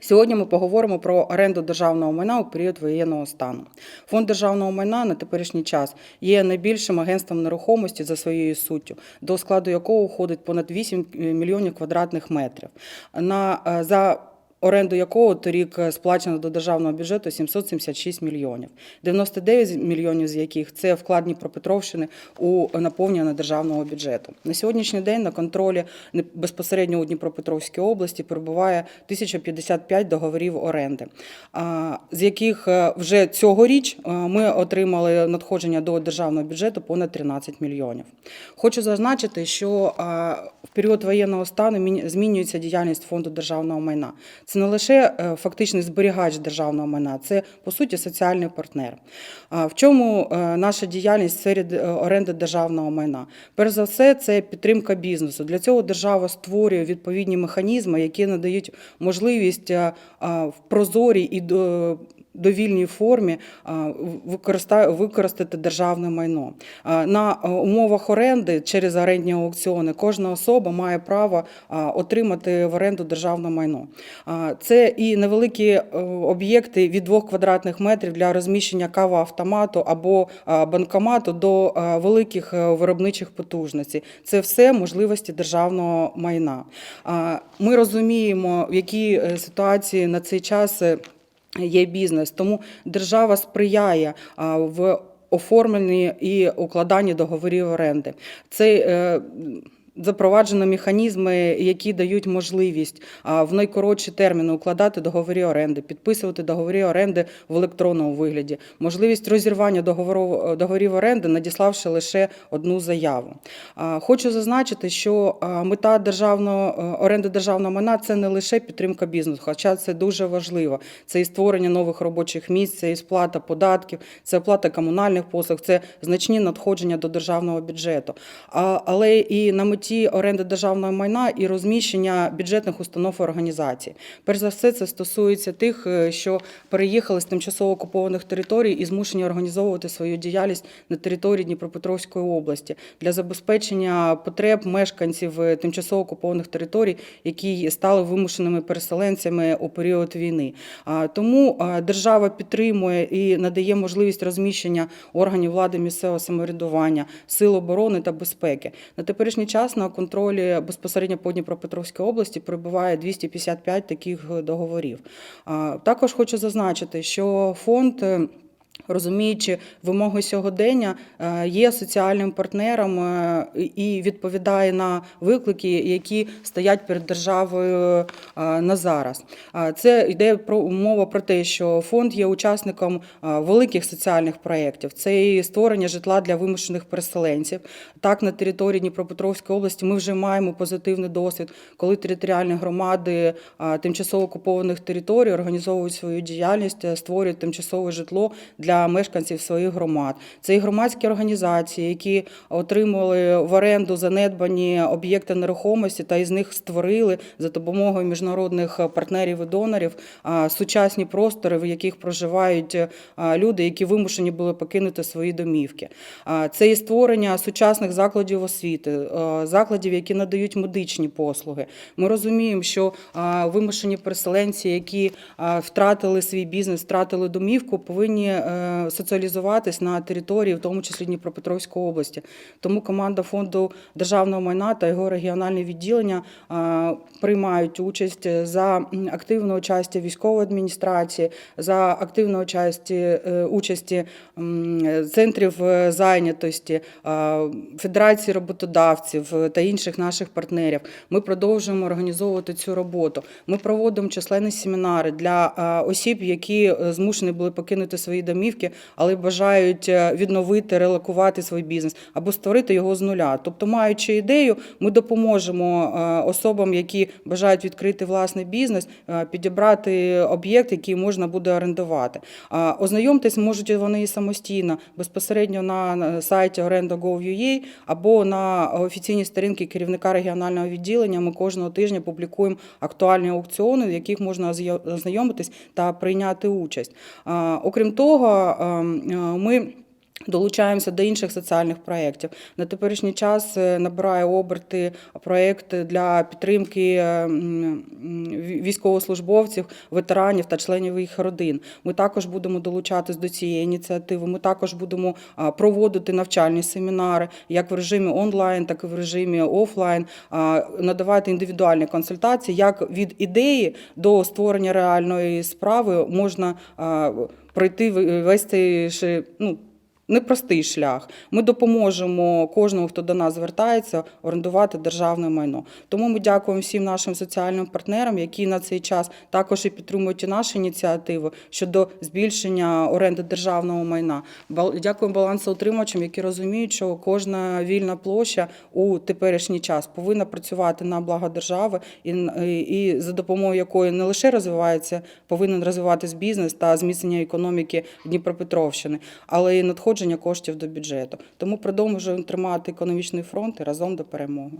Сьогодні ми поговоримо про оренду державного майна у період воєнного стану. Фонд державного майна на теперішній час є найбільшим агентством нерухомості за своєю суттю, до складу якого входить понад 8 мільйонів квадратних метрів. На е, за оренду якого торік е, сплачено до державного бюджету 776 мільйонів, 99 мільйонів з яких це вклад Дніпропетровщини у наповнення державного бюджету. На сьогоднішній день на контролі безпосередньо у Дніпропетровській області перебуває 1055 договорів оренди, з яких е, вже цьогоріч е, ми отримали надходження до державного бюджету понад 13 мільйонів. Хочу зазначити, що в період воєнного стану змінюється діяльність фонду державного майна. Це не лише е, фактичний зберігач державного майна, це по суті соціальний партнер. В чому е, наша діяльність в сфері е, оренди державного майна? Перш за все, це підтримка бізнесу. Для цього держава створює відповідні механізми, які надають можливість в прозорій і до- довільній формі використати державне майно. На е, умовах оренди через орендні аукціони кожна особа має право отримати в оренду державне майно. Це і невеликі е, об'єкти від 2 квадратних метрів для розміщення кавоавтомату або банкомату до великих е, виробничих потужностей. Це все можливості державного майна. Ми розуміємо, в якій ситуації на цей час. Є бізнес. Тому держава сприяє в оформленні і укладанні договорів оренди. Це е, Запроваджено механізми, які дають можливість в найкоротші терміни укладати договори оренди, підписувати договори оренди в електронному вигляді, можливість розірвання договору- договорів оренди, надіславши лише одну заяву. Хочу зазначити, що мета державного оренди державного майна це не лише підтримка бізнесу, хоча це дуже важливо. Це і створення нових робочих місць, це і сплата податків, це оплата комунальних послуг, це значні надходження до державного бюджету. Але і на меті оренди державного майна і розміщення бюджетних установ і організацій. Перш за все, це стосується тих, е, що переїхали з тимчасово окупованих територій і змушені організовувати свою діяльність на території Дніпропетровської області для забезпечення потреб мешканців е, тимчасово окупованих територій, які стали вимушеними переселенцями у період війни. Тому держава підтримує і надає можливість розміщення органів влади місцевого самоврядування, сил оборони та безпеки. На теперішній час на контролі безпосередньо по Дніпропетровській області перебуває 255 таких е, договорів. Також хочу зазначити, що фонд. Розуміючи вимоги сьогодення, е, є соціальним партнером е, і відповідає на виклики, які стоять перед державою е, на зараз. Це йде про мова про те, що фонд є учасником великих соціальних проєктів. Це і створення житла для вимушених переселенців. Так, на території Дніпропетровської області ми вже маємо позитивний досвід, коли територіальні громади тимчасово окупованих територій організовують свою діяльність, створюють тимчасове житло для мешканців своїх громад. Це і громадські організації, які отримали в оренду занедбані об'єкти нерухомості та із них створили за допомогою міжнародних партнерів і донорів сучасні простори, в яких проживають люди, які вимушені були покинути свої домівки. Це і створення сучасних закладів освіти, закладів, які надають медичні послуги. Ми розуміємо, що вимушені переселенці, які втратили свій бізнес, втратили домівку, повинні е, соціалізуватись на території, в тому числі Дніпропетровської області. Тому команда фонду державного майна та його регіональне відділення приймають участь за активну участі військової адміністрації, за активну участі, е, центрів е, зайнятості, Федерації роботодавців е, та інших наших партнерів. Ми продовжуємо організовувати цю роботу. Ми проводимо численні семінари для осіб, які е, змушені були покинути свої домівки, але бажають е, відновити, релокувати свій бізнес або створити його з нуля. Тобто, маючи ідею, ми допоможемо е, особам, які бажають відкрити власний бізнес, е, підібрати об'єкт, який можна буде орендувати. А Ознайомитись можуть вони самостійно безпосередньо на сайті orenda.gov.ua або на офіційній сторінці керівника регіонального відділення. Ми кожного тижня публікуємо актуальні аукціони, в яких можна ознайомитись та прийняти участь. Окрім того, ми Долучаємося до інших соціальних проєктів. На теперішній час е, набирає оберти проєкт для підтримки е, військовослужбовців, ветеранів та членів їх родин. Ми також будемо долучатись до цієї ініціативи. Ми також будемо проводити навчальні семінари, як в режимі онлайн, так і в режимі офлайн, надавати індивідуальні консультації, як від ідеї до створення реальної справи можна пройти весь ну, непростий шлях. Ми допоможемо кожному, хто до нас звертається, орендувати державне майно. Тому ми дякуємо всім нашим соціальним партнерам, які на цей час також і підтримують і наші ініціативи щодо збільшення оренди державного майна. Дякуємо балансоутримувачам, які розуміють, що кожна вільна площа у теперішній час повинна працювати на благо держави, і, і, за допомогою якої не лише розвивається, повинен розвиватись бізнес та зміцнення економіки Дніпропетровщини, але й надходження коштів до бюджету. Тому продовжуємо тримати економічний фронт і разом до перемоги.